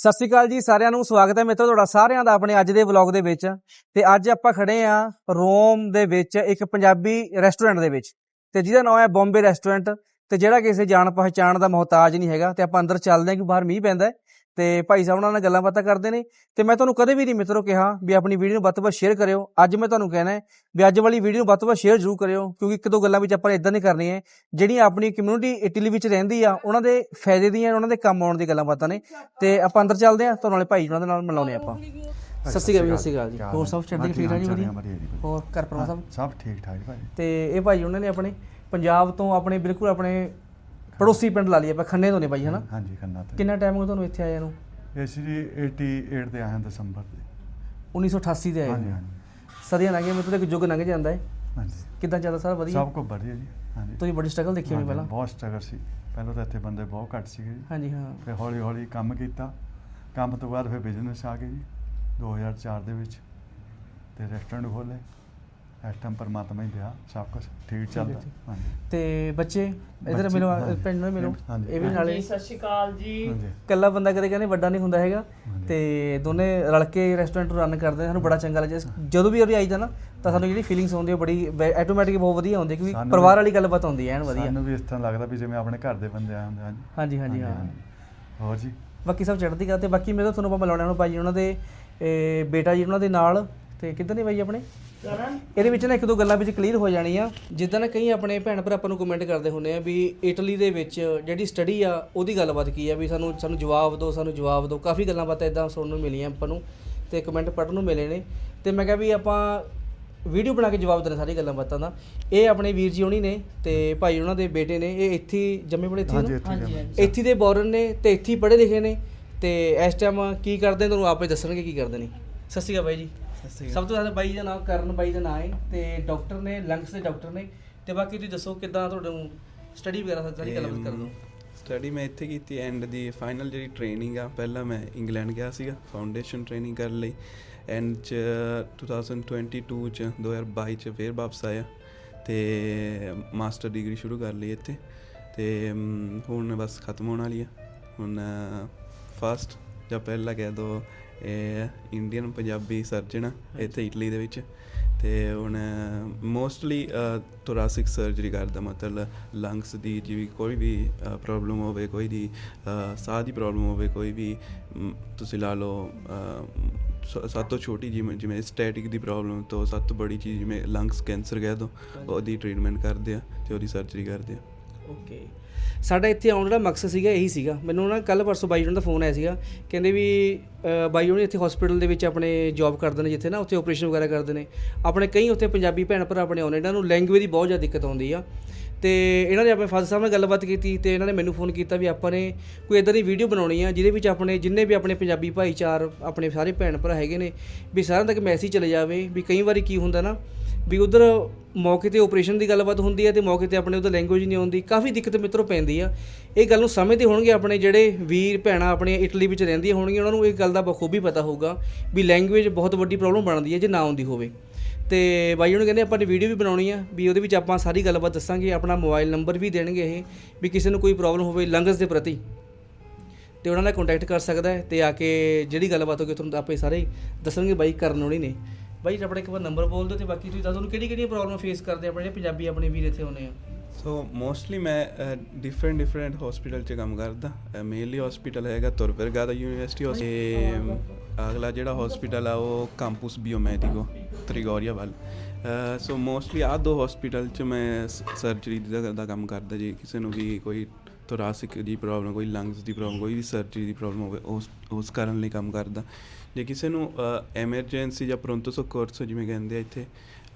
ਸਤਿ ਸ਼੍ਰੀ ਅਕਾਲ ਜੀ, ਸਾਰਿਆਂ ਨੂੰ ਸਵਾਗਤ ਹੈ ਮਿੱਤਰੋ ਤੁਹਾਡਾ ਸਾਰਿਆਂ ਦਾ ਆਪਣੇ ਅੱਜ ਦੇ ਵਲੌਗ ਦੇ ਵਿੱਚ। ਤੇ ਅੱਜ ਆਪਾਂ ਖੜੇ ਆ ਰੋਮ ਦੇ ਵਿੱਚ ਇੱਕ ਪੰਜਾਬੀ ਰੈਸਟੋਰੈਂਟ ਦੇ ਵਿੱਚ। ਤੇ ਜਿਹਦਾ ਨਾਮ ਹੈ ਬੰਬੇ ਰੈਸਟੋਰੈਂਟ। ਤੇ ਜਿਹੜਾ ਕਿਸੇ ਜਾਣ ਪਛਾਣ ਦਾ ਮੁਹਤਾਜ ਨਹੀਂ ਹੈਗਾ। ਤੇ ਆਪਾਂ ਅੰਦਰ ਚੱਲਦੇ ਹਾਂ ਕਿ ਬਾਹਰ ਮੀਂਹ ਪੈਂਦਾ ਤੇ ਭਾਈ ਸਾਹਿਬ ਉਹਨਾਂ ਨਾਲ ਗੱਲਾਂ ਬਾਤਾਂ ਕਰਦੇ ਨੇ ਤੇ ਮੈਂ ਤੁਹਾਨੂੰ ਕਦੇ ਵੀ ਨਹੀਂ ਮਿੱਤਰੋ ਕਿਹਾ ਵੀ ਆਪਣੀ ਵੀਡੀਓ ਨੂੰ ਵੱਧ ਤੋਂ ਵੱਧ ਸ਼ੇਅਰ ਕਰਿਓ। ਅੱਜ ਮੈਂ ਤੁਹਾਨੂੰ ਕਹਿਣਾ ਹੈ ਵੀ ਅੱਜ ਵਾਲੀ ਵੀਡੀਓ ਨੂੰ ਵੱਧ ਤੋਂ ਵੱਧ ਸ਼ੇਅਰ ਜ਼ਰੂਰ ਕਰਿਓ ਕਿਉਂਕਿ ਇੱਕ ਦੋ ਗੱਲਾਂ ਵਿੱਚ ਆਪਾਂ ਇਦਾਂ ਨਹੀਂ ਕਰਨੀਆਂ ਹੈ। ਜਿਹੜੀਆਂ ਆਪਣੀ ਕਮਿਊਨਿਟੀ ਇਟਲੀ ਵਿੱਚ ਰਹਿੰਦੀ ਆ ਉਹਨਾਂ ਦੇ ਫਾਇਦੇ ਦੀਆਂ ਉਹਨਾਂ ਦੇ ਕੰਮ ਆਉਣ ਦੀ ਗੱਲਾਂ ਬਾਤਾਂ ਨੇ। ਤੇ ਆਪਾਂ ਅੰਦਰ ਚੱਲਦੇ ਆ ਤੁਹਾਨੂੰ ਨਾਲੇ ਭਾਈ ਉਹਨਾਂ ਦੇ ਨਾਲ ਮਿਲਾਉਂਦੇ ਆਪਾਂ। ਸਤਿ ਸ਼੍ਰੀ ਅਕਾਲ ਜੀ, ਸਤਿ ਸ਼੍ਰੀ ਅਕਾਲ ਜੀ। ਹੋਰ ਸਭ ਚੜ੍ਹਦੀ ਠੀਕ ਠਾਕ ਜੀ ਵਧੀਆ। ਹੋਰ ਘਰ ਪਰਿਵਾਰ ਸਭ? ਸਭ ਠੀਕ ਠਾਕ ਭਾਈ। ਤੇ ਇਹ ਭਾਈ ਉਹਨਾਂ ਨੇ ਆਪਣੇ ਪੰਜਾਬ ਤੋਂ ਆਪਣੇ ਬਿਲਕੁਲ ਆਪਣੇ ਪੜੋਸੀ ਪਿੰਡ ਲਾ ਲਈ ਆਪਾਂ ਖੰਨੇ ਤੋਂ ਨੇ ਭਾਈ ਹਨਾ? ਹਾਂਜੀ ਖੰਨਾ ਤੇ। ਕਿੰਨਾ ਟਾਈਮ ਹੋ ਗਿਆ ਤੁਹਾਨੂੰ ਇੱਥੇ ਆਇਆ ਨੂੰ? ਇਸ ਜੀ 88 ਤੇ ਆਇਆ ਦਸੰਬਰ ਦੇ। 1988 ਦੇ ਆਏ ਹਾਂਜੀ ਸਦੀਆਂ ਲੰਘ ਗਈਆਂ ਤਾਂ ਇੱਕ ਯੁੱਗ ਲੰਘ ਜਾਂਦਾ ਹੈ ਹਾਂਜੀ। ਕਿੱਦਾਂ ਚੱਲਦਾ ਸਾਰਾ ਵਧੀਆ? ਸਭ ਕੁਝ ਵਧੀਆ ਜੀ ਹਾਂਜੀ। ਤੁਸੀਂ ਬੜੀ ਸਟਰਗਲ ਦੇਖੀ ਹੋਣੀ ਪਹਿਲਾਂ? ਬਹੁਤ ਸਟਰਗਲ ਸੀ। ਪਹਿਲਾਂ ਤਾਂ ਇੱਥੇ ਬੰਦੇ ਬਹੁਤ ਘੱਟ ਸੀਗੇ ਜੀ। ਹਾਂਜੀ ਹਾਂ। ਫਿਰ ਹੌਲੀ ਹੌਲੀ ਕੰਮ ਕੀਤਾ। ਕੰਮ ਤੋਂ ਬਾਅਦ ਫਿਰ ਬਿਜ਼ਨਸ ਆ ਗਏ ਜੀ 2004 ਦੇ ਵਿੱਚ। ਤੇ ਰੈਸਟੋਰੈਂਟ ਖੋਲੇ ਇਸ ਟਾਈਮ ਪਰਮਾਤਮਾ ਹੀ ਦਿਆ ਸਭ ਕੁਝ ਠੀਕ ਚੱਲਦਾ। ਹਾਂਜੀ। ਤੇ ਬੱਚੇ ਇਧਰ ਬੱਚੇ, ਮਿਲੋ ਹਾਂਜੀ। ਪਿੰਡ ਨੂੰ ਮਿਲੋ। ਹਾਂਜੀ। ਇਹ ਵੀ ਨਾਲੇ ਜੀ ਸਤਿ ਸ਼੍ਰੀ ਅਕਾਲ ਜੀ। ਹਾਂਜੀ। ਇਕੱਲਾ ਬੰਦਾ ਕਦੇ ਕਹਿੰਦੇ ਵੱਡਾ ਨਹੀਂ ਹੁੰਦਾ ਹੈਗਾ। ਹਾਂਜੀ। ਤੇ ਦੋਨੇ ਰਲ ਕੇ ਰੈਸਟੋਰੈਂਟ ਰਨ ਕਰਦੇ ਨੇ ਸਾਨੂੰ ਬੜਾ ਚੰਗਾ ਲੱਗਿਆ। ਜਦੋਂ ਵੀ ਉਰੇ ਆਈਦਾ ਨਾ ਤਾਂ ਸਾਨੂੰ ਜਿਹੜੀ ਫੀਲਿੰਗਸ ਆਉਂਦੀ ਹੈ ਬੜੀ ਆਟੋਮੈਟਿਕ ਬਹੁਤ ਵਧੀਆ ਆਉਂਦੀ ਹੈ ਕਿਉਂਕਿ ਸਾਨੂੰ ਪਰਿਵਾਰ ਵਾਲੀ ਗੱਲਬਾਤ ਆਉਂਦੀ ਹੈ ਐਨ ਵਧੀਆ। ਸਾਨੂੰ ਵੀ ਇਸ ਤਰ੍ਹਾਂ ਲੱਗਦਾ ਵੀ ਜਿਵੇਂ ਆਪਣੇ ਘਰ ਦੇ ਬੰਦੇ ਆਏ ਹੁੰਦੇ ਹਨ ਹਾਂਜੀ ਹਾਂਜੀ ਹਾਂ ਹੋਰ ਜੀ? ਬਾਕੀ ਸਭ ਚੜ੍ਹਦੀ ਕਲਾ ਤੇ ਬਾਕੀ ਮੇਰੇ ਤੋਂ ਤੁਹਾਨੂੰ ਆਪਾਂ ਮਿਲਾਉਣਾ ਹੁਣ ਭਾਈ ਉਹਨਾਂ ਦੇ ਇਹ, ਬੇਟਾ ਜੀ ਉਹਨਾਂ ਦੇ ਨਾਲ। ਤੇ ਕਿੱਧਰ ਨੇ ਬਾਈ ਆਪਣੇ? ਇਹਦੇ ਵਿੱਚ ਨਾ ਇੱਕ ਦੋ ਗੱਲਾਂ ਵਿੱਚ ਕਲੀਅਰ ਹੋ ਜਾਣੀਆਂ। ਜਿੱਦਾਂ ਨਾ ਕਈ ਆਪਣੇ ਭੈਣ ਭਰਾ ਆਪਾਂ ਨੂੰ ਕਮੈਂਟ ਕਰਦੇ ਹੁੰਦੇ ਆ ਵੀ ਇਟਲੀ ਦੇ ਵਿੱਚ ਜਿਹੜੀ ਸਟੱਡੀ ਆ ਉਹਦੀ ਗੱਲਬਾਤ ਕੀ ਆ? ਵੀ ਸਾਨੂੰ ਸਾਨੂੰ ਜਵਾਬ ਦਿਓ ਸਾਨੂੰ ਜਵਾਬ ਦਿਓ। ਕਾਫੀ ਗੱਲਾਂ ਬਾਤਾਂ ਇਦਾਂ ਸੁਣਨ ਨੂੰ ਮਿਲੀਆਂ ਆਪਾਂ ਨੂੰ ਤੇ ਕਮੈਂਟ ਪੜਨ ਨੂੰ ਮਿਲੇ ਨੇ। ਤੇ ਮੈਂ ਕਿਹਾ ਵੀ ਆਪਾਂ ਵੀਡੀਓ ਬਣਾ ਕੇ ਜਵਾਬ ਦੇਣਾ ਸਾਰੀ ਗੱਲਾਂ ਬਾਤਾਂ ਦਾ। ਇਹ ਆਪਣੇ ਵੀਰ ਜੀ ਹੋਣੀ ਨੇ ਤੇ ਭਾਈ ਉਹਨਾਂ ਦੇ ਬੇਟੇ ਨੇ। ਇਹ ਇੱਥੇ ਹੀ ਜੰਮੇ ਪੜੇ ਇੱਥੇ ਹਾਂਜੀ ਨਾ? ਇੱਥੇ ਹਾਂਜੀ, ਜਾਣਾ। ਹਾਂਜੀ। ਇੱਥੇ ਦੇ ਬੋਰਨ ਨੇ ਤੇ ਇੱਥੇ ਹੀ ਪੜ੍ਹੇ ਲਿਖੇ ਨੇ। ਤੇ ਇਸ ਟਾਈਮ ਕੀ ਕਰਦੇ ਨੇ ਤੁਹਾਨੂੰ ਆਪੇ ਦੱਸਣਗੇ ਕੀ ਕਰਦੇ ਨੇ। ਸਤਿ ਸ਼੍ਰੀ ਅਕਾਲ ਬਾਈ ਜੀ। ਸਭ ਤੋਂ ਜ਼ਿਆਦਾ ਬਾਈ ਦਾ ਨਾਮ ਕਰਨ ਬਾਈ ਦਾ ਨਾਮ ਹੈ ਤੇ ਡਾਕਟਰ ਨੇ ਲੰਗਸ ਦੇ ਡਾਕਟਰ ਨੇ ਤੇ ਬਾਕੀ ਤੁਸੀਂ ਦੱਸੋ ਕਿੱਦਾਂ ਤੁਹਾਨੂੰ ਸਟੱਡੀ ਵਗੈਰਾ ਸਾਰੀ ਗੱਲਬਾਤ ਕਰ ਦਿਓ ਸਟੱਡੀ ਮੈਂ ਇੱਥੇ ਕੀਤੀ ਐਂਡ ਦੀ ਫਾਈਨਲ ਜਿਹੜੀ ਟ੍ਰੇਨਿੰਗ ਆ ਪਹਿਲਾਂ ਮੈਂ ਇੰਗਲੈਂਡ ਗਿਆ ਸੀਗਾ ਫਾਊਂਡੇਸ਼ਨ ਟ੍ਰੇਨਿੰਗ ਕਰਨ ਲਈ। ਐਂਡ ਚ 2022 ਚ 2022 ਚ ਫੇਰ ਵਾਪਸ ਆਇਆ ਤੇ ਮਾਸਟਰ ਡਿਗਰੀ ਸ਼ੁਰੂ ਕਰ ਲਈ ਇੱਥੇ। ਤੇ ਹੁਣ ਬਸ ਖਤਮ ਹੋਣ ਵਾਲੀ ਆ। ਹੁਣ ਫਸਟ ਜਾਂ ਪਹਿਲਾ ਕਹਿ ਦੋ ਇਹ ਇੰਡੀਅਨ ਪੰਜਾਬੀ ਸਰਜਨ ਆ ਇੱਥੇ ਇਟਲੀ ਦੇ ਵਿੱਚ। ਤੇ ਹੁਣ ਮੋਸਟਲੀ ਥੋਰਾਸਿਕ ਸਰਜਰੀ ਕਰਦਾ ਮਤਲਬ ਲੰਗਸ ਦੀ ਜਿਵੇਂ ਕੋਈ ਵੀ ਪ੍ਰੋਬਲਮ ਹੋਵੇ ਕੋਈ ਦੀ ਸਾਹ ਦੀ ਪ੍ਰੋਬਲਮ ਹੋਵੇ ਕੋਈ ਵੀ ਤੁਸੀਂ ਲਾ ਲਓ ਸਭ ਤੋਂ ਛੋਟੀ ਜਿਵੇਂ ਜਿਵੇਂ ਸਟੈਟਿਕ ਦੀ ਪ੍ਰੋਬਲਮ ਤੋਂ ਸਭ ਤੋਂ ਬੜੀ ਚੀਜ਼ ਜਿਵੇਂ ਲੰਗਸ ਕੈਂਸਰ ਕਹਿ ਦੋ ਉਹਦੀ ਟ੍ਰੀਟਮੈਂਟ ਕਰਦੇ ਆ ਤੇ ਉਹਦੀ ਸਰਜਰੀ ਕਰਦੇ ਆ। ਓਕੇ ਸਾਡਾ ਇੱਥੇ ਆਉਣ ਦਾ ਮਕਸਦ ਸੀਗਾ ਇਹੀ ਸੀਗਾ। ਮੈਨੂੰ ਨਾ ਕੱਲ ਪਰਸੋਂ ਬਾਈ ਉਹਨਾਂ ਦਾ ਫੋਨ ਆਇਆ ਸੀਗਾ। ਕਹਿੰਦੇ ਵੀ ਅ, ਬਾਈ ਉਹਨੇ ਇੱਥੇ ਹਸਪੀਟਲ ਦੇ ਵਿੱਚ ਆਪਣੇ ਜੌਬ ਕਰਦੇ ਨੇ ਜਿੱਥੇ ਨਾ ਉੱਥੇ ਆਪਰੇਸ਼ਨ ਵਗੈਰਾ ਕਰਦੇ ਨੇ। ਆਪਣੇ ਕਈ ਉੱਥੇ ਪੰਜਾਬੀ ਭੈਣ ਭਰਾ ਆਪਣੇ ਆਉਂਦੇ ਇਹਨਾਂ ਨੂੰ ਲੈਂਗੁਏਜ ਦੀ ਬਹੁਤ ਜ਼ਿਆਦਾ ਦਿੱਕਤ ਆਉਂਦੀ ਆ। ਤੇ ਇਹਨਾਂ ਨੇ ਆਪਣੇ ਫਾਦਰ ਸਾਹਿਬ ਨਾਲ ਗੱਲਬਾਤ ਕੀਤੀ ਤੇ ਇਹਨਾਂ ਨੇ ਮੈਨੂੰ ਫੋਨ ਕੀਤਾ ਵੀ ਆਪਾਂ ਨੇ ਕੋਈ ਇਦਾਂ ਦੀ ਵੀਡੀਓ ਬਣਾਉਣੀ ਆ ਜਿਹਦੇ ਵਿੱਚ ਆਪਣੇ ਜਿੰਨੇ ਵੀ ਆਪਣੇ ਪੰਜਾਬੀ ਭਾਈਚਾਰ ਆਪਣੇ ਸਾਰੇ ਭੈਣ ਭਰਾ ਹੈਗੇ ਨੇ ਵੀ ਸਾਰਿਆਂ ਤੱਕ ਮੈਸੇਜ ਚਲੇ ਜਾਵੇ ਵੀ ਕਈ ਵਾਰੀ ਕੀ ਹੁੰਦਾ ਨਾ ਵੀ ਉਧਰ ਮੌਕੇ ਤੇ ਆਪਰੇਸ਼ਨ ਦੀ ਗੱਲਬਾਤ ਹੁੰਦੀ ਹੈ ਤੇ ਮੌਕੇ ਤੇ ਆਪਣੇ ਉਹਦਾ ਲੈਂਗੁਏਜ ਨਹੀਂ ਆਉਂਦੀ, ਕਾਫੀ ਦਿੱਕਤ ਮਿੱਤਰੋ ਪੈਂਦੀ ਆ। ਇਹ ਗੱਲ ਨੂੰ ਸਮਝਦੇ ਹੋਣਗੇ, ਆਪਣੇ ਜਿਹੜੇ ਵੀਰ ਭੈਣਾਂ ਆਪਣੀਆਂ ਇਟਲੀ ਵਿੱਚ ਰਹਿੰਦੀਆਂ ਹੋਣਗੀਆਂ, ਉਹਨਾਂ ਨੂੰ ਇਹ ਗੱਲ ਦਾ ਬਖੂਬੀ ਪਤਾ ਹੋਊਗਾ ਵੀ ਲੈਂਗੁਏਜ ਬਹੁਤ ਵੱਡੀ ਪ੍ਰੋਬਲਮ ਬਣਦੀ ਹੈ, ਜੇ ਨਾ ਆਉਂਦੀ ਹੋਵੇ। ਤੇ ਬਾਈ ਉਹਨੂੰ ਕਹਿੰਦੇ ਆਪਾਂ ਨੇ ਵੀਡੀਓ ਵੀ ਬਣਾਉਣੀ ਆ, ਵੀ ਉਹਦੇ ਵਿੱਚ ਆਪਾਂ ਸਾਰੀ ਗੱਲਬਾਤ ਦੱਸਾਂਗੇ, ਆਪਣਾ ਮੋਬਾਈਲ ਨੰਬਰ ਵੀ ਦੇਣਗੇ ਇਹ, ਵੀ ਕਿਸੇ ਨੂੰ ਕੋਈ ਪ੍ਰੋਬਲਮ ਹੋਵੇ ਲੰਗਸ ਦੇ ਪ੍ਰਤੀ। ਤੇ ਉਹਨਾਂ ਨਾਲ ਕੰਟੈਕਟ ਕਰ ਸਕਦਾ ਹੈ ਤੇ ਆ ਕੇ ਜਿਹੜੀ ਗੱਲਬਾਤ ਹੋਵੇ ਤੁਹਾਨੂੰ ਆਪੇ ਸਾਰੇ ਦੱਸਣਗੇ ਬਾਈ ਕਰਨ ਹੋਣੀ ਨੇ। ਬਾਈ ਆਪਣਾ ਇੱਕ ਵਾਰ ਨੰਬਰ ਬੋਲ ਦਿਓ ਤੇ ਬਾਕੀ ਤੁਸੀਂ ਦੱਸ ਦਿਓ ਕਿਹੜੀ ਕਿਹੜੀਆਂ ਪ੍ਰੋਬਲਮ ਫੇਸ ਕਰਦੇ ਆਪਣੇ ਪੰਜਾਬੀ ਆਪਣੇ ਵੀਰ ਇੱਥੇ ਆਉਂਦੇ ਆ। ਸੋ ਮੋਸਟਲੀ ਮੈਂ ਡਿਫਰੈਂਟ ਡਿਫਰੈਂਟ ਹਸਪੀਟਲ 'ਚ ਕੰਮ ਕਰਦਾ। ਮੇਨਲੀ ਹਸਪੀਟਲ ਹੈਗਾ ਤੁਰਵਰਗਾਦਾ ਯੂਨੀਵਰਸਿਟੀ ਤੇ ਅਗਲਾ ਜਿਹੜਾ ਹਸਪੀਟਲ ਆ ਉਹ ਕੰਪਸ ਬਿਓਮੈਡੀਕੋ ਤ੍ਰਿਗੋਰੀਆ ਵੱਲ। ਸੋ ਮੋਸਟਲੀ ਆ ਦੋ ਹਸਪੀਟਲ 'ਚ ਮੈਂ ਸਰਜਰੀ ਦਾ ਕੰਮ ਕਰਦਾ ਜੀ। ਕਿਸੇ ਨੂੰ ਵੀ ਕੋਈ ਥੋਰਾਸਿਕ ਦੀ ਪ੍ਰੋਬਲਮ ਕੋਈ ਲੰਗਸ ਦੀ ਪ੍ਰੋਬਲਮ ਕੋਈ ਵੀ ਸਰਜਰੀ ਦੀ ਪ੍ਰੋਬਲਮ ਹੋਵੇ ਉਸ ਉਸ ਕਰਨ ਲਈ ਕੰਮ ਕਰਦਾ। ਜੇ ਕਿਸੇ ਨੂੰ ਐਮਰਜੈਂਸੀ ਜਾਂ ਪ੍ਰੋਂਤੋ ਸੋਕੋਰਸੋ ਜਿਵੇਂ ਕਹਿੰਦੇ ਆ ਇੱਥੇ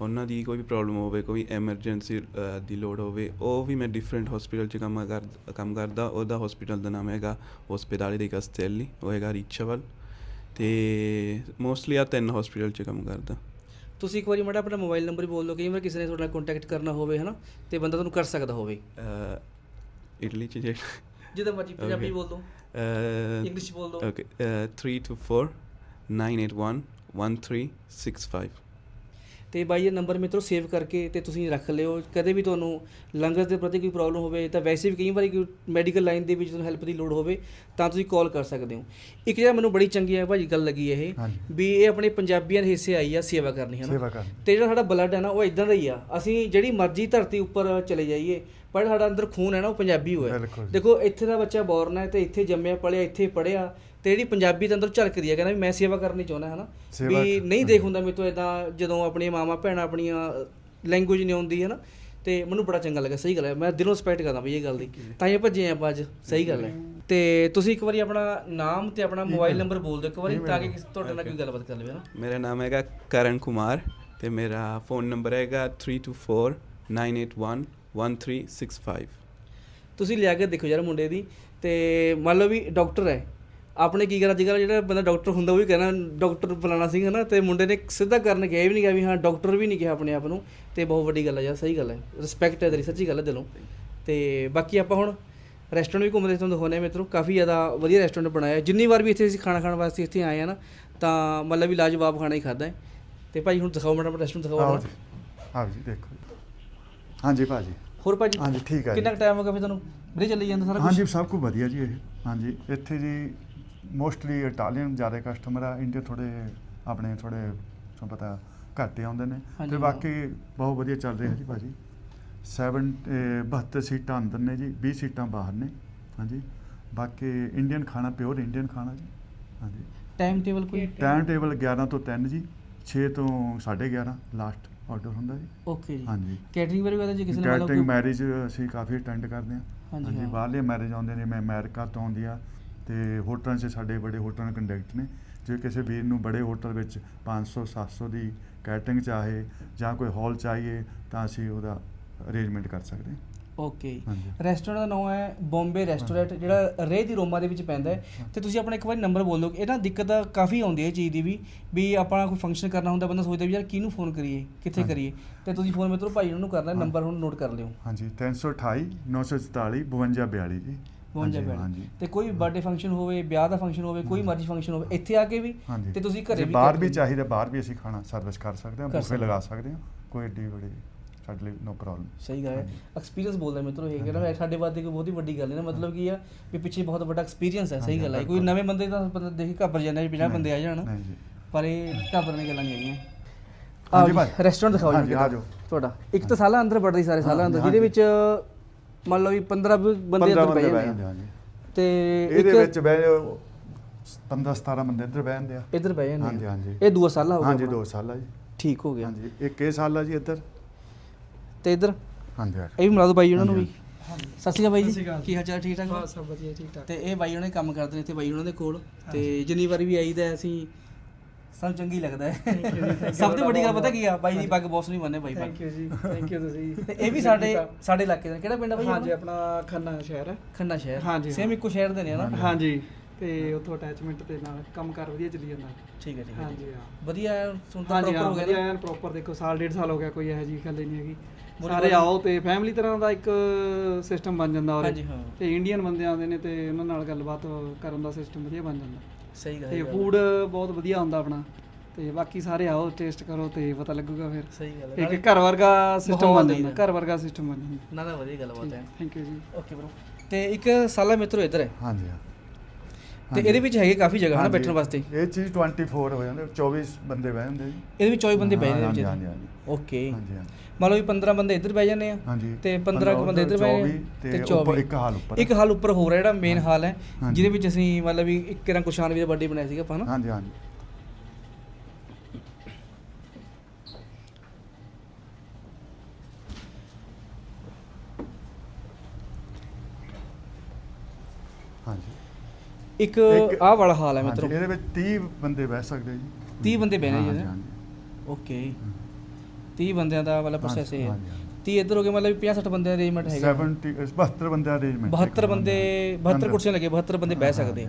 ਉਹਨਾਂ ਦੀ ਕੋਈ ਵੀ ਪ੍ਰੋਬਲਮ ਹੋਵੇ ਕੋਈ ਐਮਰਜੈਂਸੀ ਦੀ ਲੋੜ ਹੋਵੇ ਉਹ ਵੀ ਮੈਂ ਡਿਫਰੈਂਟ ਹਸਪੀਟਲ 'ਚ ਕੰਮ ਕਰ ਕੰਮ ਕਰਦਾ। ਉਹਦਾ ਹਸਪੀਟਲ ਦਾ ਨਾਮ ਹੈਗਾ ਹਸਪੀਟਾਲੇ ਦੀ ਕਸਟੈਲੀ ਉਹ ਹੈਗਾ ਰਿਚਾਵਲ। ਤੇ ਮੋਸਟਲੀ ਆ ਤਿੰਨ ਹਸਪੀਟਲ 'ਚ ਕੰਮ ਕਰਦਾ। ਤੁਸੀਂ ਇੱਕ ਵਾਰੀ ਮਾੜਾ ਆਪਣਾ ਮੋਬਾਈਲ ਨੰਬਰ ਬੋਲ ਦਿਓ ਕਈ ਵਾਰ ਕਿਸੇ ਨੇ ਤੁਹਾਡੇ ਕੰਟੈਕਟ ਕਰਨਾ ਹੋਵੇ ਹਨਾ? ਤੇ ਬੰਦਾ ਤੁਹਾਨੂੰ ਕਰ ਸਕਦਾ ਹੋਵੇ। ਇਟਲੀ 'ਚ ਜਿਹੜਾ ਜਿੱਦਾਂ ਮਰਜ਼ੀ ਪੰਜਾਬੀ. ਬੋਲ ਅਹ, ਇੰਗਲਿਸ਼ ਬੋਲ Okay, uh, 324 981 1365. ਤੇ ਬਾਈ ਇਹ ਨੰਬਰ ਮਿੱਤਰੋ ਸੇਵ ਕਰਕੇ ਤੇ ਤੁਸੀਂ ਰੱਖ ਲਿਓ। ਕਦੇ ਵੀ ਤੁਹਾਨੂੰ ਲੰਗਰ ਦੇ ਪ੍ਰਤੀ ਕੋਈ ਪ੍ਰੋਬਲਮ ਹੋਵੇ ਤਾਂ ਵੈਸੇ ਵੀ ਕਈ ਵਾਰੀ ਕੋਈ ਮੈਡੀਕਲ ਲਾਈਨ ਦੇ ਵਿੱਚ ਤੁਹਾਨੂੰ ਹੈਲਪ ਦੀ ਲੋੜ ਹੋਵੇ ਤਾਂ ਤੁਸੀਂ ਕਾਲ ਕਰ ਸਕਦੇ ਹੋ। ਇੱਕ ਜਿਹੜਾ ਮੈਨੂੰ ਬੜੀ ਚੰਗੀ ਹੈ ਭਾਜੀ ਗੱਲ ਲੱਗੀ ਇਹ ਵੀ ਇਹ ਆਪਣੇ ਪੰਜਾਬੀਆਂ ਦੇ ਹਿੱਸੇ ਆਈ ਆ ਸੇਵਾ ਕਰਨੀ ਹੈ ਨਾ ਤੇ ਜਿਹੜਾ ਸਾਡਾ ਬਲੱਡ ਹੈ ਨਾ ਉਹ ਇਦਾਂ ਦਾ ਹੀ ਆ। ਅਸੀਂ ਜਿਹੜੀ ਮਰਜ਼ੀ ਧਰਤੀ ਉੱਪਰ ਚਲੇ ਜਾਈਏ ਪਰ ਸਾਡਾ ਅੰਦਰ ਖੂਨ ਹੈ ਨਾ ਉਹ ਪੰਜਾਬੀ ਹੋਇਆ। ਦੇਖੋ ਇੱਥੇ ਦਾ ਬੱਚਾ ਬੋਰਨ ਹੈ ਤੇ ਇੱਥੇ ਜੰਮਿਆ ਪਲਿਆ ਇੱਥੇ ਪੜਿਆ ਤੇ ਜਿਹੜੀ ਪੰਜਾਬੀ ਦੇ ਅੰਦਰ ਝਲਕਦੀ ਹੈ ਕਹਿੰਦਾ ਵੀ ਮੈਂ ਸੇਵਾ ਕਰਨੀ ਚਾਹੁੰਦਾ ਹੈ ਨਾ ਵੀ ਨਹੀਂ ਦੇਖ ਹੁੰਦਾ ਮੇਰੇ ਤੋਂ ਇਦਾਂ ਜਦੋਂ ਆਪਣੀਆਂ ਮਾਵਾਂ ਭੈਣਾਂ ਆਪਣੀਆਂ ਲੈਂਗੁਏਜ ਨਹੀਂ ਆਉਂਦੀ ਹੈ ਨਾ ਤੇ ਮੈਨੂੰ ਬੜਾ ਚੰਗਾ ਲੱਗਾ ਸਹੀ ਗੱਲ ਹੈ। ਮੈਂ ਦਿਲੋਂ ਰਿਸਪੈਕਟ ਕਰਦਾ ਬਈ ਇਹ ਗੱਲ ਦੀ। ਤਾਂ ਹੀ ਭੱਜੇ ਆਪਾਂ ਅੱਜ ਸਹੀ ਗੱਲ ਹੈ। ਤੇ ਤੁਸੀਂ ਇੱਕ ਵਾਰੀ ਆਪਣਾ ਨਾਮ ਤੇ ਆਪਣਾ ਮੋਬਾਈਲ ਨੰਬਰ ਬੋਲ ਦਿਓ ਇੱਕ ਵਾਰੀ ਤਾਂ ਕਿ ਕਿਸੇ- ਤੁਹਾਡੇ ਨਾਲ ਕੋਈ ਗੱਲਬਾਤ ਕਰ ਲਵੇ ਨਾ ਮੇਰਾ ਨਾਮ ਹੈਗਾ ਕਰਨ ਕੁਮਾਰ ਤੇ ਮੇਰਾ ਫੋਨ ਨੰਬਰ ਹੈਗਾ 3249811365 ਤੁਸੀਂ ਲਿਆ ਕੇ ਦੇਖੋ ਯਾਰ ਮੁੰਡੇ ਦੀ ਤੇ ਮੰਨ ਲਓ ਵੀ ਡਾਕਟਰ ਹੈ ਆਪਣੇ ਕੀ ਕਰ ਅੱਜ ਕੱਲ੍ਹ ਜਿਹੜਾ ਬੰਦਾ ਡਾਕਟਰ ਹੁੰਦਾ ਉਹ ਵੀ ਕਹਿਣਾ ਡਾਕਟਰ ਫਲਾਣਾ ਸਿੰਘ ਹੈ ਨਾ ਤੇ ਮੁੰਡੇ ਨੇ ਸਿੱਧਾ ਕਰਨ ਗਿਆ ਇਹ ਵੀ ਨਹੀਂ ਕਿਹਾ ਵੀ ਹਾਂ ਡਾਕਟਰ ਵੀ ਨਹੀਂ ਕਿਹਾ ਆਪਣੇ ਆਪ ਨੂੰ ਤੇ ਬਹੁਤ ਵੱਡੀ ਗੱਲ ਹੈ ਯਾਰ ਸਹੀ ਗੱਲ ਹੈ ਰਿਸਪੈਕਟ ਹੈ ਤੇਰੀ ਸੱਚੀ ਗੱਲ ਹੈ ਦਿਲੋਂ ਤੇ ਬਾਕੀ ਆਪਾਂ ਹੁਣ ਰੈਸਟੋਰੈਂਟ ਵੀ ਘੁੰਮਦੇ ਤੁਹਾਨੂੰ ਦਿਖਾਉਂਦੇ ਹਾਂ ਮਿੱਤਰੋ ਕਾਫੀ ਜ਼ਿਆਦਾ ਵਧੀਆ ਰੈਸਟੋਰੈਂਟ ਬਣਾਇਆ ਹੈ। ਜਿੰਨੀ ਵਾਰ ਵੀ ਇੱਥੇ ਅਸੀਂ ਖਾਣਾ ਖਾਣ ਵਾਸਤੇ ਇੱਥੇ ਆਏ ਆ ਨਾ ਤਾਂ ਮਤਲਬ ਵੀ ਲਾਜਵਾਬ ਖਾਣਾ ਹੀ ਖਾਦਾ ਹੈ ਤੇ ਭਾਈ ਹੁਣ ਦਿਖਾਓ ਮੈਡਮ ਰੈਸਟੋਰੈਂਟ ਦਿਖਾਓ ਆਓ ਆਪਣਾ। ਜੀ ਦੇਖੋ। ਹਾਂਜੀ ਭਾਜੀ ਹੋਰ ਭਾਜੀ ਹਾਂਜੀ ਠੀਕ ਹੈ ਕਿੰਨਾ ਟਾਈਮ ਹੋ ਗਿਆ ਫਿਰ ਤੁਹਾਨੂੰ? ਵੀਰੇ ਚੱਲੀ ਜਾਂਦਾ ਸਾਰਾ ਕੁਝ ਹਾਂਜੀ ਸਭ ਕੁਝ ਵਧੀਆ ਜੀ ਇਹ। ਹਾਂਜੀ ਇੱਥੇ ਜੀ ਮੋਸਟਲੀ ਇਟਾਲੀਅਨ ਜ਼ਿਆਦਾ ਕਸਟਮਰ ਆ ਇੰਡੀਆ ਥੋੜੇ ਆਪਣੇ ਥੋੜੇ ਤੁਹਾਨੂੰ ਪਤਾ ਘੱਟ ਹੀ ਆਉਂਦੇ ਨੇ। ਹਾਂਜੀ, ਤੇ ਹਾਂ। ਬਾਕੀ ਬਹੁਤ ਵਧੀਆ ਚੱਲ ਰਿਹਾ ਜੀ ਭਾਜੀ 7 72 ਸੀਟਾਂ ਅੰਦਰ ਨੇ ਜੀ 20 ਸੀਟਾਂ ਬਾਹਰ ਨੇ। ਹਾਂਜੀ ਬਾਕੀ ਇੰਡੀਅਨ ਖਾਣਾ ਪਿਓਰ ਇੰਡੀਅਨ ਖਾਣਾ ਜੀ। ਹਾਂਜੀ। ਟਾਈਮ ਟੇਬਲ ਕੋਈ? ਟਾਈਮ ਟੇਬਲ 11 ਤੋਂ 3 ਜੀ 6 ਤੋਂ 11:30 ਲਾਸਟ ਆਰਡਰ ਹੁੰਦਾ ਜੀ। ਓਕੇ ਜੀ। ਹਾਂਜੀ। ਕੈਟਰਿੰਗ ਬਾਰੇ ਵੀ ਜੇ ਕਿਸੇ ਨੇ ਮਤਲਬ ਕੈਟਰਿੰਗ ਮੈਰਿਜ ਅਸੀਂ ਕਾਫੀ ਅਟੈਂਡ ਕਰਦੇ ਹਾਂ। ਹਾਂਜੀ, ਹਾਂਜੀ ਹਾਂ। ਬਾਹਰਲੇ ਮੈਰਿਜ ਆਉਂਦੇ ਨੇ ਮੈਂ ਅਮਰੀਕਾ ਤੋਂ ਆਉਂਦੀ ਆ ਤੇ ਹੋਟਲਾਂ 'ਚ ਸਾਡੇ ਬੜੇ ਹੋਟਲਾਂ ਦੇ ਕੰਡਕਟ ਨੇ। ਜੇ ਕਿਸੇ ਵੀਰ ਨੂੰ ਬੜੇ ਹੋਟਲ ਵਿੱਚ 500 700 ਦੀ ਕੈਟਰਿੰਗ ਚਾਹੇ ਜਾਂ ਕੋਈ ਹਾਲ ਚਾਹੀਏ ਤਾਂ ਅਸੀਂ ਉਹਦਾ ਅਰੇਂਜਮੈਂਟ ਕਰ ਸਕਦੇ ਹਾਂ। ਓਕੇ ਹਾਂਜੀ। ਰੈਸਟੋਰੈਂਟ ਦਾ ਨਾਮ ਹੈ ਬੰਬੇ ਰੈਸਟੋਰੈਂਟ ਜਿਹੜਾ ਰੇ ਦੀ ਰੋਮਾ ਦੇ ਵਿੱਚ ਪੈਂਦਾ ਹੈ। ਤੇ ਤੁਸੀਂ ਆਪਣਾ ਇੱਕ ਵਾਰੀ ਨੰਬਰ ਬੋਲ ਦਿਓ ਇਹ ਨਾ ਦਿੱਕਤ ਤਾਂ ਕਾਫੀ ਆਉਂਦੀ ਹੈ ਇਹ ਚੀਜ਼ ਦੀ ਵੀ ਵੀ ਆਪਾਂ ਕੋਈ ਫੰਕਸ਼ਨ ਕਰਨਾ ਹੁੰਦਾ ਬੰਦਾ ਸੋਚਦਾ ਵੀ ਯਾਰ ਕਿਹਨੂੰ ਫੋਨ ਕਰੀਏ ਕਿੱਥੇ। ਕਰੀਏ। ਤੇ ਤੁਸੀਂ ਫੋਨ ਮਿੱਤਰੋ ਭਾਈ ਉਹਨਾਂ ਨੂੰ ਕਰਨਾ। ਨੰਬਰ ਹੁਣ ਨੋਟ ਕਰ ਲਿਓ। ਹਾਂਜੀ 328 944 5242 ਜੀ। 52 ਹਾਂਜੀ, ਹਾਂਜੀ। ਤੇ ਕੋਈ ਬਰਥਡੇ ਫੰਕਸ਼ਨ ਹੋਵੇ ਵਿਆਹ ਦਾ ਫੰਕਸ਼ਨ ਹੋਵੇ ਕੋਈ ਮਰਜ਼ੀ ਫੰਕਸ਼ਨ ਹੋਵੇ ਇੱਥੇ ਆ ਕੇ ਵੀ ਹਾਂਜੀ। ਤੇ ਤੁਸੀਂ ਘਰੇ ਜੇ ਵੀ ਬਾਹਰ ਕਰ ਵੀ ਸਕਦੇ ਹੋ। ਚਾਹੀਦਾ ਬਾਹਰ ਵੀ ਅਸੀਂ ਖਾਣਾ ਸਰਵਿਸ ਕਰ ਸਕਦੇ ਹਾਂ ਕਰ ਬੁਫੇ ਸਕਦੇ ਲਗਾ। ਸਕਦੇ ਹਾਂ ਕੋਈ ਏਡੀ ਬੜੀ ਸਾਡੇ ਲਈ ਨੋ ਪ੍ਰੋਬਲਮ ਸਹੀ ਗੱਲ ਹੈ। ਐਕਸਪੀਰੀਅੰਸ ਬੋਲਦਾ ਮਿੱਤਰੋ ਇਹ। ਕਹਿੰਦਾ ਸਾਡੇ ਵਾਸਤੇ ਕੋਈ ਬਹੁਤ ਹੀ ਵੱਡੀ ਗੱਲ ਹੈ ਨਾ ਮਤਲਬ ਕੀ ਆ ਵੀ ਪਿੱਛੇ ਬਹੁਤ ਵੱਡਾ ਐਕਸਪੀਰੀਅੰਸ ਹੈ ਸਹੀ ਗੱਲ ਹੈ ਕੋਈ। ਨਵੇਂ ਬੰਦੇ ਤਾਂ ਬੰਦਾ ਦੇਖ ਘਬਰ ਜਾਂਦਾ ਵੀ 50 ਬੰਦੇ ਆ ਜਾਣ ਜੀ ਪਰ ਇਹ ਘਬਰਨ ਦੀ ਗੱਲਾਂ ਨਹੀਂ ਹੈਗੀਆਂ। ਜੀ, ਰੈਸਟੋਰੈਂਟ ਦਿਖਾਓ ਜੀ। ਆ ਜਾਓ। ਤੁਹਾਡਾ ਇੱਕ ਤਾਂ ਸਾਲਾ ਅੰਦਰ ਵੜਦੇ ਸਾਰੇ ਸਾਲਾ ਅੰਦਰ ਜਿਹਦੇ ਵਿੱਚ ਮੰਨ ਲਓ ਵੀ 15 ਵੀ ਬੰਦੇ 15 ਅੰਦਰ ਬਹਿ ਜਾਂਦੇ ਆ ਤੇ ਇਹਦੇ ਵਿੱਚ ਬਹਿ ਜਾਓ 15 17 ਬੰਦੇ ਇੱਧਰ ਬਹਿ ਜਾਂਦੇ ਆ ਇੱਧਰ ਬਹਿ ਜਾਂਦੇ ਆ। ਹਾਂਜੀ, ਹਾਂਜੀ। ਇਹ ਦੂਆ ਸਾਲਾ ਹੋ ਗਿਆ ਹਾਂਜੀ ਆਪਣਾ। ਦੋ ਸਾਲ ਆ ਜੀ ਠੀਕ ਹੋ ਗਿਆ ਹਾਂਜੀ ਇੱਕ ਇਹ ਸਾਲ ਆ ਜੀ ਇੱਧਰ ਤੇ ਇੱਧਰ? ਹਾਂਜੀ ਇਹ ਵੀ ਮਿਲਾ ਦਿਓ ਬਾਈ ਉਹਨਾਂ ਨੂੰ ਵੀ। ਸਤਿ ਸ਼੍ਰੀ ਅਕਾਲ ਬਾਈ ਜੀ। ਕੀ ਹਾਲ ਚਾਲ ਠੀਕ ਠਾਕ ਹੋ? ਸਭ ਵਧੀਆ ਠੀਕ ਠਾਕ। ਤੇ ਇਹ ਬਾਈ ਉਹਨੇ ਕੰਮ ਕਰਦੇ ਨੇ ਇੱਥੇ ਬਾਈ ਉਹਨਾਂ ਦੇ ਕੋਲ। ਤੇ ਜਿੰਨੀ ਵਾਰੀ ਵੀ ਆਈਦਾ ਹੈ ਅਸੀਂ ਸਾਨੂੰ ਚੰਗੀ ਲੱਗਦਾ ਹੈ। ਸਭ ਤੋਂ ਵੱਡੀ ਗੱਲ ਪਤਾ ਕੀ ਆ ਬਾਈ ਦੀ ਪੱਗ ਬੌਸ ਨਹੀਂ ਮੰਨੇ ਬਾਈ ਥੈਂਕ ਯੂ ਜੀ ਥੈਂਕ ਯੂ ਤੁਸੀਂ। ਤੇ ਇਹ ਵੀ ਸਾਡੇ ਸਾਡੇ ਇਲਾਕੇ ਦਾ ਕਿਹੜਾ ਪਿੰਡ ਆ ਬਾਈ ਹਾਂਜੀ ਆਪਣਾ? ਖੰਨਾ ਸ਼ਹਿਰ। ਹੈ ਖੰਨਾ ਸ਼ਹਿਰ। ਹਾਂਜੀ, ਸੇਮ ਇੱਕੋ ਸ਼ਹਿਰ ਦੇ ਨੇ ਨਾ? ਹਾਂਜੀ। ਤੇ ਉੱਥੋਂ ਅਟੈਚਮੈਂਟ ਦੇ ਨਾਲ ਕੰਮ ਕਰ ਵਧੀਆ ਚੱਲੀ ਜਾਂਦਾ। ਠੀਕ ਹੈ ਠੀਕ ਹੈ ਹਾਂਜੀ ਹਾਂ। ਵਧੀਆ ਹੈ, ਹੁਣ ਤਾਂ ਹਾਂਜੀ proper ਹਾਂ ਹੋ ਗਿਆ ਵਧੀਆ ਨਾ? ਐਨ ਪ੍ਰੋਪਰ ਦੇਖੋ ਸਾਲ ਡੇਢ ਸਾਲ ਹੋ ਗਿਆ ਕੋਈ ਇਹੋ ਜਿਹੀ ਗੱਲ ਹੀ ਨਹੀਂ ਹੈਗੀ। ਸਾਰੇ। ਆਓ ਤੇ ਫੈਮਿਲੀ ਤਰ੍ਹਾਂ ਦਾ ਇੱਕ ਸਿਸਟਮ ਬਣ ਜਾਂਦਾ ਔਰ ਹਾਂਜੀ, ਹਾਂ। ਤੇ ਇੰਡੀਅਨ ਬੰਦੇ ਆਉਂਦੇ ਨੇ ਤੇ ਉਹਨਾਂ ਨਾਲ ਗੱਲਬਾਤ ਕਰਨ ਦਾ ਸਿਸਟਮ ਵਧੀਆ ਬਣ ਜਾਂਦਾ। ਸਹੀ ਗੱਲ ਤੇ ਹੈ। ਫੂਡ ਬਹੁਤ ਵਧੀਆ ਹੁੰਦਾ ਆਪਣਾ। ਤੇ ਬਾਕੀ ਸਾਰੇ ਆਓ ਟੇਸਟ ਕਰੋ ਤੇ ਪਤਾ ਲੱਗੂਗਾ ਫਿਰ। ਸਹੀ ਗੱਲ ਹੈ। ਇੱਕ ਘਰ ਵਰਗਾ ਸਿਸਟਮ ਬਣ ਜਾਂਦਾ। ਘਰ ਵਰਗਾ ਸਿਸਟਮ ਬਣ ਜਾਂਦਾ। ਨਾ ਨਾ ਵਧੀਆ ਗੱਲ ਬਾਤ ਹੈ। ਥੈਂਕ ਯੂ ਜੀ। ਓਕੇ ਬ్రో ਤੇ ਇੱਕ ਸਾਲਾ ਮਿੱਤਰੋ ਇੱਧਰ ਹੈ। ਹਾਂਜੀ ਹਾਂ। ਤੇ ਇਹਦੇ ਵਿੱਚ ਹੈਗੇ ਕਾਫੀ ਜਗ੍ਹਾ ਨਾ ਹਾਂਜੀ, ਬੈਠਣ ਵਾਸਤੇ? ਇਹ ਚੀਜ਼ 24 ਹੋ ਜਾਂਦੇ 24 ਬੰਦੇ ਬਹਿ ਜਾਂਦੇ ਜੀ। ਇਹਦੇ ਵਿੱਚ 24 ਬੰਦੇ ਬਹਿ ਹਾਂ, ਜਾਂਦੇ ਹਾਂਜੀ ਹਾਂਜੀ ਓਕੇ ਹਾਂਜੀ ਹਾਂਜੀ ਮੰਨ ਲਓ ਵੀ 15 ਬੰਦੇ ਇੱਧਰ ਬਹਿ ਜਾਂਦੇ ਆ ਹਾਂਜੀ ਤੇ 15 ਕੁ ਬੰਦੇ ਇੱਧਰ ਬਹਿ ਜਾਂਦੇ 24 ਤੇ ਤੇ ਉੱਪਰ 24 ਇੱਕ ਹਾਲ ਉੱਪਰ। ਇੱਕ ਹਾਲ ਉੱਪਰ ਹੋ ਰਿਹਾ ਜਿਹੜਾ ਮੇਨ ਹਾਲ ਹੈ। ਜਿਹਦੇ ਵਿੱਚ ਅਸੀਂ ਮਤਲਬ ਵੀ ਇੱਕ ਕਿਰਾਂ ਕੁਸ਼ਾਨ ਵੀ ਬਰਥਡੇ ਬਣਾਇਆ ਸੀਗਾ ਆਪਾਂ ਨਾ ਹਾਂਜੀ ਹਾਂਜੀ। ਹਾਂਜੀ। ਇੱਕ ਆਹ ਵਾਲਾ ਹਾਲ ਹੈ ਮਿੱਤਰੋ। ਇਹਦੇ ਵਿੱਚ 30 ਬੰਦੇ ਬਹਿ ਸਕਦੇ ਜੀ। 30 ਬੰਦੇ ਬਹਿਣੇ ਜੀ। ਓਕੇ 30 ਬੰਦਿਆਂ ਦਾ ਵਾਲਾ ਪ੍ਰੋਸੈਸ ਇਹ ਹੈ। ਹਾਂਜੀ, ਹਾਂਜੀ। 30 ਇੱਧਰ ਹੋ ਗਏ ਮਤਲਬ 50 60 ਬੰਦੇ ਦਾ ਅਰੇਂਜਮੈਂਟ ਹੈਗਾ 70 72 ਬੰਦੇ ਦਾ ਅਰੇਂਜਮੈਂਟ 72 ਬੰਦੇ 72 ਕੁਰਸੀਆਂ ਲੱਗੇ 72 ਬੰਦੇ ਬਹਿ ਸਕਦੇ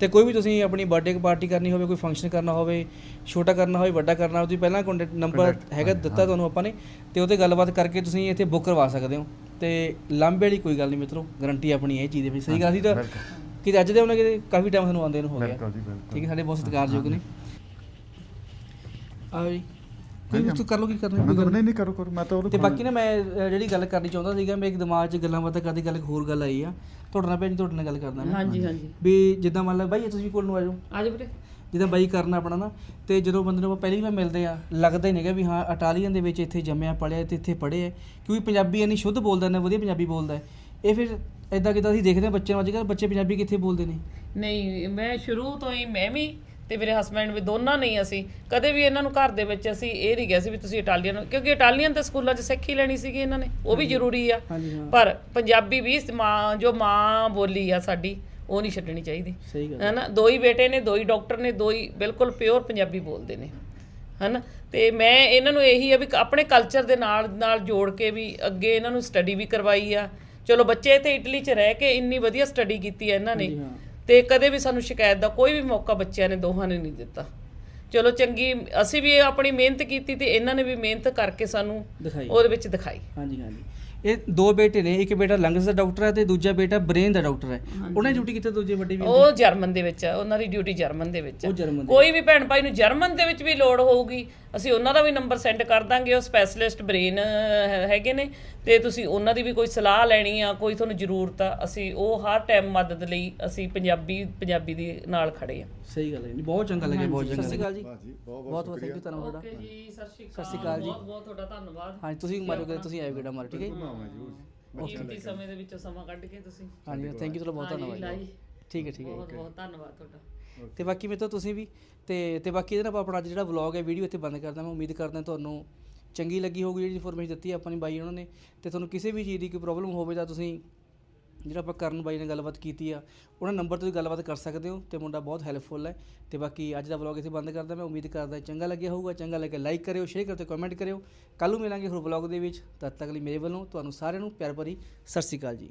ਤੇ ਕੋਈ ਵੀ ਤੁਸੀਂ ਆਪਣੀ ਬਰਥਡੇ ਪਾਰਟੀ ਕਰਨੀ ਹੋਵੇ ਕੋਈ ਫੰਕਸ਼ਨ ਕਰਨਾ ਹੋਵੇ ਛੋਟਾ ਕਰਨਾ ਹੋਵੇ ਵੱਡਾ ਕਰਨਾ ਹੋਵੇ ਤੁਸੀਂ ਪਹਿਲਾਂ ਕੰਟੈਕਟ ਨੰਬਰ ਹੈਗਾ ਦਿੱਤਾ। ਤੁਹਾਨੂੰ ਆਪਾਂ ਨੇ ਤੇ ਉਹਤੇ ਗੱਲਬਾਤ ਕਰਕੇ ਤੁਸੀਂ ਇੱਥੇ ਬੁੱਕ ਕਰਵਾ ਸਕਦੇ ਹੋ। ਤੇ ਲਾਂਬੇ ਵਾਲੀ ਕੋਈ ਗੱਲ ਨਹੀਂ ਮਿੱਤਰੋ ਗਾਰੰਟੀ ਆਪਣੀ ਇਹ ਚੀਜ਼ ਦੀ ਵੀ ਸਹੀ ਗੱਲ ਸੀ ਤਾਂ। ਕਿਤੇ ਅੱਜ ਦੇ ਉਹਨਾਂ ਕਿਤੇ ਕਾਫੀ ਟਾਈਮ ਸਾਨੂੰ ਆਉਂਦੇ ਨੂੰ ਹੋ ਗਿਆ। ਠੀਕ ਹੈ ਸਾਡੇ ਬਹੁਤ ਸਤਿਕਾਰਯੋਗ ਨੇ। ਜੀ। ਕੋਈ ਹਾਂਜੀ, ਤੂੰ ਕਰ ਲੋ ਕੀ ਕਰਨਾ ਮੈਂ ਤਾਂ ਨਹੀਂ ਨਹੀਂ। ਕਰੋ ਕਰੋ। ਮੈਂ ਤਾਂ ਉਹਨੂੰ ਤੇ ਬਾਕੀ ਨਾ ਮੈਂ ਅ, ਜਿਹੜੀ ਗੱਲ ਕਰਨੀ ਚਾਹੁੰਦਾ ਸੀਗਾ ਮੇਰੇ ਦਿਮਾਗ 'ਚ ਗੱਲਾਂ ਬਾਤਾਂ ਕਰਦੀ ਗੱਲ ਇੱਕ ਹੋਰ ਗੱਲ ਆਈ ਆ। ਤੁਹਾਡੇ ਨਾਲ ਭੈਣ ਜੀ ਤੁਹਾਡੇ ਨਾਲ ਗੱਲ ਕਰਦਾ ਮੈਂ। ਹਾਂਜੀ ਹਾਂਜੀ। ਵੀ ਜਿੱਦਾਂ ਮੰਨ ਲਾ ਬਾਈ ਇਹ ਤੁਸੀਂ ਵੀ ਕੋਲ ਨੂੰ ਆ ਜਾਓ। ਆਜੋ ਵੀਰੇ। ਜਿੱਦਾਂ ਬਾਈ ਕਰਨਾ ਆਪਣਾ ਨਾ ਤੇ ਜਦੋਂ ਬੰਦੇ ਨੂੰ ਆਪਾਂ ਪਹਿਲੀ ਵਾਰ ਮਿਲਦੇ ਆ ਲੱਗਦਾ ਹੀ ਨਹੀਂਗਾ ਵੀ ਹਾਂ ਇਟਾਲੀਅਨ ਦੇ ਵਿੱਚ ਇੱਥੇ ਜੰਮਿਆ ਪੜਿਆ ਤੇ ਇੱਥੇ ਪੜ੍ਹੇ ਹੈ ਕਿਉਂਕਿ ਪੰਜਾਬੀ ਇੰਨੀ ਸ਼ੁੱਧ ਬੋਲਦਾ ਨੇ ਵਧੀਆ ਪੰਜਾਬੀ ਬੋਲਦਾ ਹੈ। ਇਹ ਫਿਰ ਇਦਾਂ ਕਿਦਾਂ ਅਸੀਂ ਦੇਖਦੇ ਹਾਂ ਬੱਚਿਆਂ ਨੂੰ ਅੱਜ ਕੱਲ੍ਹ ਬੱਚੇ ਪੰਜਾਬੀ ਕਿੱਥੇ ਬੋਲਦੇ ਨੇ? ਨਹੀਂ ਮੈਂ ਸ਼ੁਰੂ ਤੋਂ ਹੀ ਮੈਂ ਵੀ ਤੇ ਮੇਰੇ ਹਸਬੰਡ ਵੀ ਦੋਨਾਂ ਨਹੀਂ ਅਸੀਂ ਕਦੇ ਵੀ ਇਹਨਾਂ ਨੂੰ ਘਰ ਦੇ ਵਿੱਚ ਅਸੀਂ ਇਹ ਨਹੀਂ ਗਿਆ ਸੀ ਵੀ ਤੁਸੀਂ ਇਟਾਲੀਅਨ ਕਿਉਂਕਿ ਇਟਾਲੀਅਨ ਤਾਂ ਸਕੂਲਾਂ 'ਚ ਸਿੱਖ ਹੀ ਲੈਣੀ ਸੀਗੀ ਇਹਨਾਂ ਨੇ ਉਹ ਵੀ ਜ਼ਰੂਰੀ ਆ। ਹਾਂਜੀ ਹਾਂ। ਪਰ ਪੰਜਾਬੀ ਵੀ ਮਾਂ ਜੋ ਮਾਂ ਬੋਲੀ ਆ ਸਾਡੀ ਉਹ ਨਹੀਂ ਛੱਡਣੀ ਚਾਹੀਦੀ। ਸਹੀ ਗੱਲ ਹੈਨਾ ਦੋ ਹੀ ਬੇਟੇ ਨੇ ਦੋ ਹੀ ਡਾਕਟਰ ਨੇ ਦੋ ਹੀ ਬਿਲਕੁਲ ਪਿਓਰ ਪੰਜਾਬੀ ਬੋਲਦੇ ਨੇ। ਹੈਨਾ ਤੇ ਮੈਂ ਇਹਨਾਂ ਨੂੰ ਇਹੀ ਆ ਵੀ ਆਪਣੇ ਕਲਚਰ ਦੇ ਨਾਲ ਨਾਲ ਜੋੜ ਕੇ ਵੀ ਅੱਗੇ ਇਹਨਾਂ ਨੂੰ ਸਟੱਡੀ ਵੀ ਕਰਵਾਈ ਆ। ਚਲੋ ਬੱਚੇ ਇੱਥੇ ਇਟਲੀ 'ਚ ਰਹਿ ਕੇ ਇੰਨੀ ਵਧੀਆ ਸਟੱਡੀ ਕੀਤੀ ਆ ਇਹਨਾਂ ਨੇ। ਹਾਂ। ਤੇ ਕਦੇ ਵੀ ਸਾਨੂੰ ਸ਼ਿਕਾਇਤ ਦਾ ਕੋਈ ਵੀ ਮੌਕਾ ਬੱਚਿਆਂ ਨੇ ਦੋਹਾਂ ਨੇ ਨਹੀਂ ਦਿੱਤਾ। ਚਲੋ ਚੰਗੀ ਅਸੀਂ ਵੀ ਆਪਣੀ ਮਿਹਨਤ ਕੀਤੀ ਤੇ ਇਹਨਾਂ ਨੇ ਵੀ ਮਿਹਨਤ ਕਰਕੇ ਸਾਨੂੰ ਦਿਖਾਈ। ਉਹਦੇ ਵਿੱਚ ਦਿਖਾਈ। ਹਾਂਜੀ ਹਾਂਜੀ। ਇਹ ਦੋ ਬੇਟੇ ਨੇ ਇੱਕ ਬੇਟਾ ਲੰਗਸ ਦਾ ਡਾਕਟਰ ਹੈ ਤੇ ਦੂਜਾ ਬੇਟਾ ਬ੍ਰੇਨ ਦਾ ਡਾਕਟਰ ਹੈ। ਉਹਨੇ ਡਿਊਟੀ ਕੀਤੀ ਦੂਜੇ ਵੱਡੇ ਵੀ ਉਹ ਜਰਮਨ ਦੇ ਵਿੱਚ ਆ ਉਹਨਾਂ ਦੀ ਡਿਊਟੀ ਜਰਮਨ ਦੇ ਵਿੱਚ ਆ। ਉਹ ਜਰਮਨ ਦੇ ਕੋਈ ਵੀ ਭੈਣ ਭਾਈ ਨੂੰ ਜਰਮਨ ਦੇ ਵਿੱਚ ਵੀ ਲੋੜ ਹੋਊਗੀ ਅਸੀਂ ਉਹਨਾਂ ਦਾ ਵੀ ਨੰਬਰ ਸੈਂਡ ਕਰ ਦਾਂਗੇ ਉਹ ਸਪੈਸ਼ਲਿਸਟ ਬ੍ਰੇਨ ਹੈਗੇ ਨੇ। ਤੇ ਤੁਸੀਂ ਉਹਨਾਂ ਦੀ ਵੀ ਕੋਈ ਸਲਾਹ ਲੈਣੀ ਆ ਕੋਈ ਤੁਹਾਨੂੰ ਜ਼ਰੂਰਤ ਆ ਅਸੀਂ ਉਹ ਹਰ ਟਾਈਮ ਮਦਦ ਲਈ ਅਸੀਂ ਪੰਜਾਬੀ ਪੰਜਾਬੀ ਦੇ ਨਾਲ ਖੜੇ ਆ। ਸਹੀ ਗੱਲ ਹੈ ਨਹੀਂ ਬਹੁਤ ਚੰਗਾ ਲੱਗਿਆ ਬਹੁਤ ਚੰਗਾ ਸਤਿ ਸ਼੍ਰੀ ਅਕਾਲ ਜੀ। ਬਹੁਤ ਬਹੁਤ ਬਹੁਤ ਥੈਂਕ ਯੂ ਧੰਨਵਾਦ ਤੁਹਾਡਾ। ਓਕੇ ਜੀ ਸਤਿ ਸ਼੍ਰੀ ਸਤਿ ਸ਼੍ਰੀ ਅਕਾਲ। ਜੀ। ਬਹੁਤ ਬਹੁਤ ਤੁਹਾਡਾ ਧੰਨਵਾਦ। ਹਾਂਜੀ ਤੁਸੀਂ ਮਾਰਿਓ ਕਿ ਤੁਸੀਂ ਆਇਓ ਗੇੜਾ ਮਾਰ ਠੀਕ ਹੈ ਜੀ? ਕੀਮਤੀ ਸਮੇਂ ਦੇ ਵਿੱਚੋਂ ਸਮਾਂ ਕੱਢ ਕੇ ਤੁਸੀਂ? ਹਾਂਜੀ ਥੈਂਕ ਯੂ ਤੁਹਾਡਾ ਬਹੁਤ ਧੰਨਵਾਦ ਲਾਈ। ਜੀ। ਠੀਕ ਹੈ ਠੀਕ ਹੈ। ਬਹੁਤ ਬਹੁਤ ਧੰਨਵਾਦ ਤੁਹਾਡਾ। ਤੇ ਬਾਕੀ ਮੇਰੇ ਤੋਂ ਤੁਸੀਂ ਵੀ ਤੇ ਤੇ ਬਾਕੀ ਇਹਦਾ ਆਪਾਂ ਆਪਣਾ ਅੱਜ ਜਿਹੜਾ ਵਲੌਗ ਹੈ ਵੀਡੀਓ ਇੱਥੇ ਬੰਦ ਕਰਦਾ ਮੈਂ ਉਮੀਦ ਕਰਦਾ ਤੁਹਾਨੂੰ ਚੰਗੀ ਲੱਗੀ ਹੋਊਗੀ ਜਿਹੜੀ ਇਨਫੋਰਮੇਸ਼ਨ ਦਿੱਤੀ ਆਪਾਂ ਨੇ ਬਾਈ ਉਹਨਾਂ ਨੇ ਤੇ ਤੁਹਾਨੂੰ ਕਿਸੇ ਵੀ ਚੀਜ਼ ਦੀ ਕੋਈ ਪ੍ਰੋਬਲਮ ਹੋਵੇ ਤਾਂ ਤੁਸੀਂ ਜਿਹੜਾ ਆਪਾਂ ਕਰਨ ਬਾਈ ਨਾਲ ਗੱਲਬਾਤ ਕੀਤੀ ਆ, ਉਹਨਾਂ ਨੰਬਰ ਤੋਂ ਵੀ ਗੱਲਬਾਤ ਕਰ ਸਕਦੇ ਹੋ ਤੇ ਮੁੰਡਾ ਬਹੁਤ ਹੈਲਪਫੁਲ ਹੈ ਤੇ ਬਾਕੀ ਅੱਜ ਦਾ ਵਲੌਗ ਇੱਥੇ ਬੰਦ ਕਰਦਾ ਮੈਂ, ਉਮੀਦ ਕਰਦਾ ਚੰਗਾ ਲੱਗਿਆ ਹੋਊਗਾ, ਚੰਗਾ ਲੱਗੇ ਲਾਈਕ ਕਰਿਓ ਸ਼ੇਅਰ ਕਰਿਓ ਤੇ ਕਮੈਂਟ ਕਰਿਓ। ਕੱਲ ਨੂੰ ਮਿਲਾਂਗੇ ਹੋਰ ਵਲੌਗ ਦੇ ਵਿੱਚ, ਤਦ ਤੱਕ ਲਈ ਮੇਰੇ ਵੱਲੋਂ, ਤੁਹਾਨੂੰ ਸਾਰਿਆਂ ਨੂੰ ਪਿਆਰ ਭਰੀ ਸਤਿ ਸ਼੍ਰੀ ਅਕਾਲ ਜੀ।